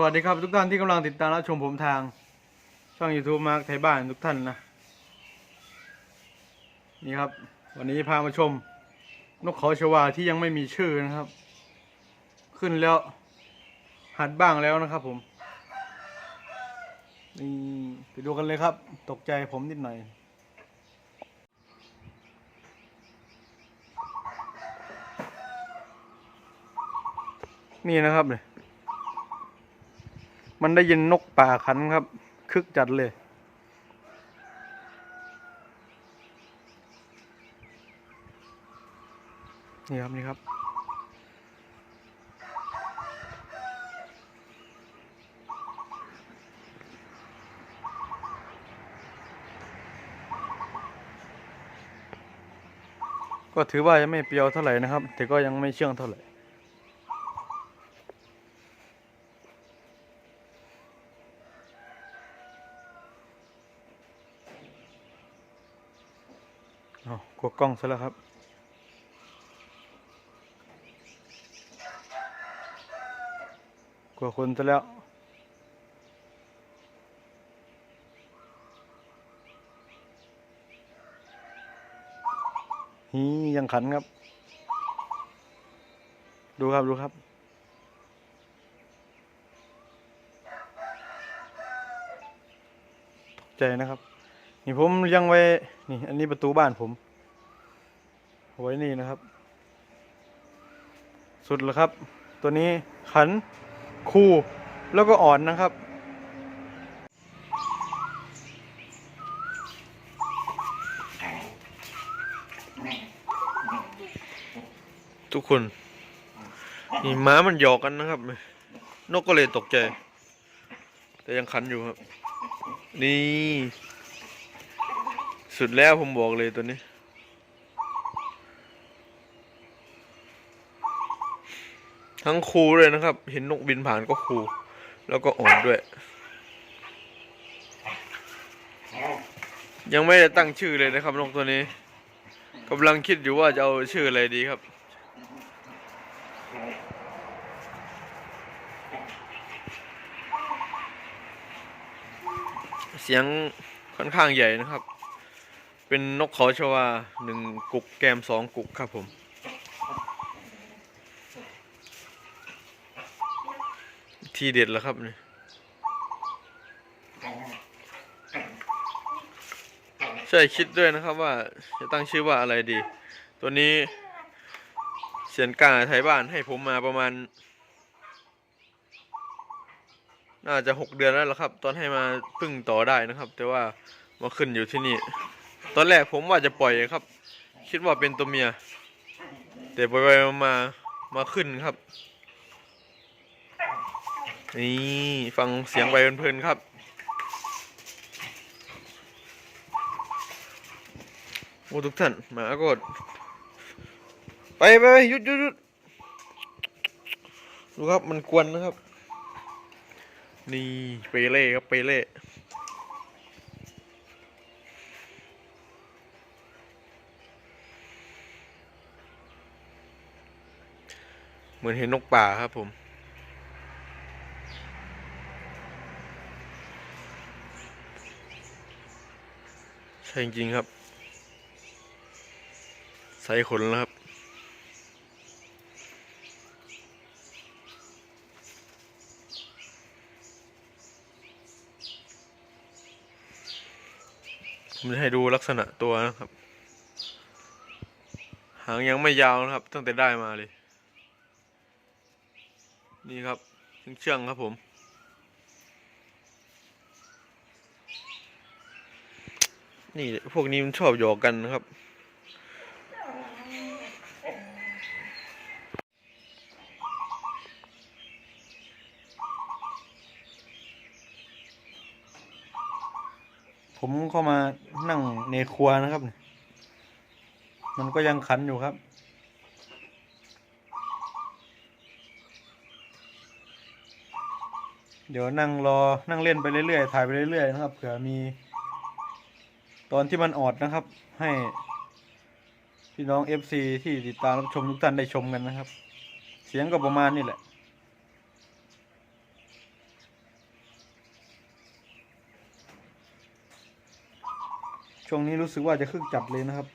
สวัสดีครับทุกท่านที่กำลังติดตามรับชมผมทาง ช่อง YouTube มาร์คไทยบ้านทุกท่านนะ นี่ครับ วันนี้พามาชม นกเขาชวาที่ยังไม่มีชื่อนะครับ ขึ้นแล้ว หัดบ้างแล้วนะครับผม นี่ไปดูกันเลยครับ ตกใจผมนิดหน่อยนี่นะครับเนี่ย มันได้ยินนกป่าขันครับ คึกจัดเลย นี่ครับนี่ครับ ก็ถือว่ายังไม่เปรียวเท่าไหร่นะครับ แต่ก็ยังไม่เชื่องเท่าไหร่ อ๋อกลัวกล้องซะแล้วครับ กลัวคนซะแล้วฮียังขันครับ ดูครับดูครับ ตกใจนะครับ นี่ผมเลี้ยังไว้ นี่ อันนี้ประตูบ้านผม ไว้นี่นะครับ สุดแล้วครับ ตัวนี้ขัน คู่ แล้วก็อ่อนนะครับทุกคน นี่ม้ามันหยอกกันนะครับ นกก็เลยตกใจ แต่ยังขันอยู่ครับ นี่ สุดแล้วผมบอกเลยตัวนี้ ทั้งคูเลยนะครับ เห็นนกบินผ่านก็คู แล้วก็อ่อนด้วย ยังไม่ได้ตั้งชื่อเลยนะครับนกตัวนี้กำลังคิดอยู่ว่าจะเอาชื่ออะไรดีครับเสียงค่อนข้างใหญ่นะครับ เป็นนกเขาชวาหนึ่งกุกแกมสองกุกครับผม ทีเด็ดแล้วครับเนี่ยใช่คิดด้วยนะครับว่าจะตั้งชื่อว่าอะไรดี ตัวนี้เสียนกาไทยบ้านให้ผมมาประมาณ น่าจะหกเดือนแล้วละครับ ตอนให้มาพึ่งต่อได้นะครับ แต่ว่ามาขึ้นอยู่ที่นี่ ตอนแรกผมว่าจะปล่อยครับ คิดว่าเป็นตัวเมีย แต่ไปไปๆมาๆมาขึ้นครับ นี่ฟังเสียงไปเพลินๆครับ โอ้ทุกท่านหมากดไปไปไปหยุดหยุดหยุดดูครับมันกวนนะครับ นี่เปเล่ครับเปเล่ มือนเห็นนกป่าครับผม ใช่จริงครับ ใส่ขนแล้วครับ ผมจะให้ดูลักษณะตัวนะครับ หางยังไม่ยาวนะครับ ตั้งแต่ได้มาเลย นี่ครับเชื่องครับผมนี่พวกนี้มันชอบหยอกกันนะครับ ผมเข้ามานั่งในครัวนะครับ มันก็ยังขันอยู่ครับ เดี๋ยวนั่งรอนั่งเล่นไปเรื่อยๆถ่ายไปเรื่อยๆนะครับเผื่อมี ตอนที่มันออดนะครับ ให้พี่น้อง FC ที่ติดตามรับชมทุกท่านได้ชมกันนะครับ เสียงก็ประมาณนี้แหละช่วงนี้รู้สึกว่าจะคึกจัดเลยนะครับ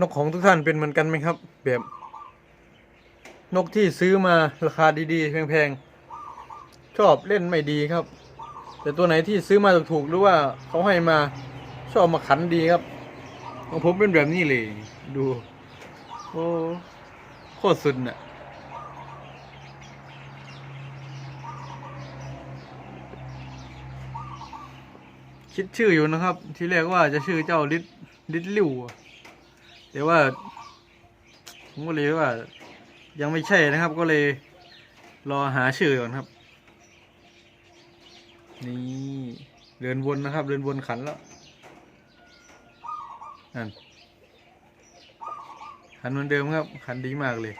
นกของทุกท่านเป็นเหมือนกันไหมครับ แบบนกที่ซื้อมาราคาดีๆ แพงๆ ชอบเล่นไม่ดีครับ แต่ตัวไหนที่ซื้อมาถูกๆหรือว่าเขาให้มาชอบมาขันดีครับของผมเป็นแบบนี้เลย ดู โอ้โคตรสุดน่ะคิดชื่ออยู่นะครับ ที่แรกว่าจะชื่อเจ้าลิดลิดลิว แต่ว่า ผมก็เลยว่า ยังไม่ใช่นะครับ ก็เลย รอหาชื่อก่อนครับ นี่เดินวนนะครับ เดินวนขันแล้วนั่นขันเหมือนเดิมครับ ขันดีมากเลย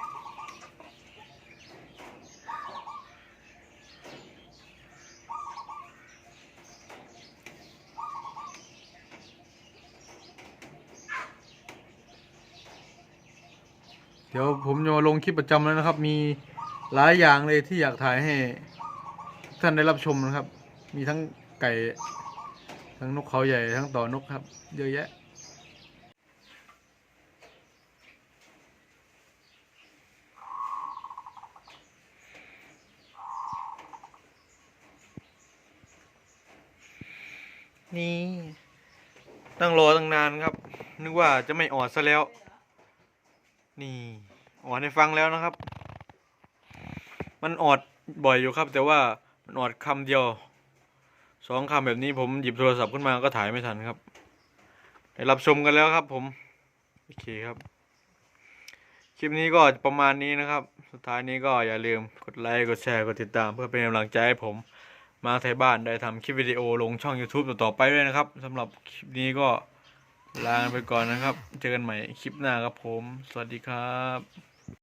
ดี๋ยวผมจะมาลงคลิปประจำแล้วนะครับ มีหลายอย่างเลยที่อยากถ่ายให้ท่านได้รับชมนะครับ มีทั้งไก่ ทั้งนกเขาใหญ่ทั้งต่อนกครับ เยอะแยะนี่ตั้งรอตั้งนานครับ นึกว่าจะไม่ออดซะแล้ว นี่ออดให้ฟังแล้วนะครับ มันออดบ่อยอยู่ครับ แต่ว่ามันออดคำเดียวสองคำแบบนี้ผมหยิบโทรศัพท์ขึ้นมาก็ถ่ายไม่ทันครับได้รับชมกันแล้วครับผมโอเคครับ คลิปนี้ก็ประมาณนี้นะครับ สุดท้ายนี้ก็อย่าลืมกดไลค์กดแชร์กดติดตาม เพื่อเป็นกำลังใจให้ผมมาไทยบ้านได้ทำคลิปวิดีโอลงช่อง YouTube ต่อๆไปด้วยนะครับสำหรับคลิปนี้ก็ ลาไปก่อนนะครับ เจอกันใหม่คลิปหน้าครับผม สวัสดีครับ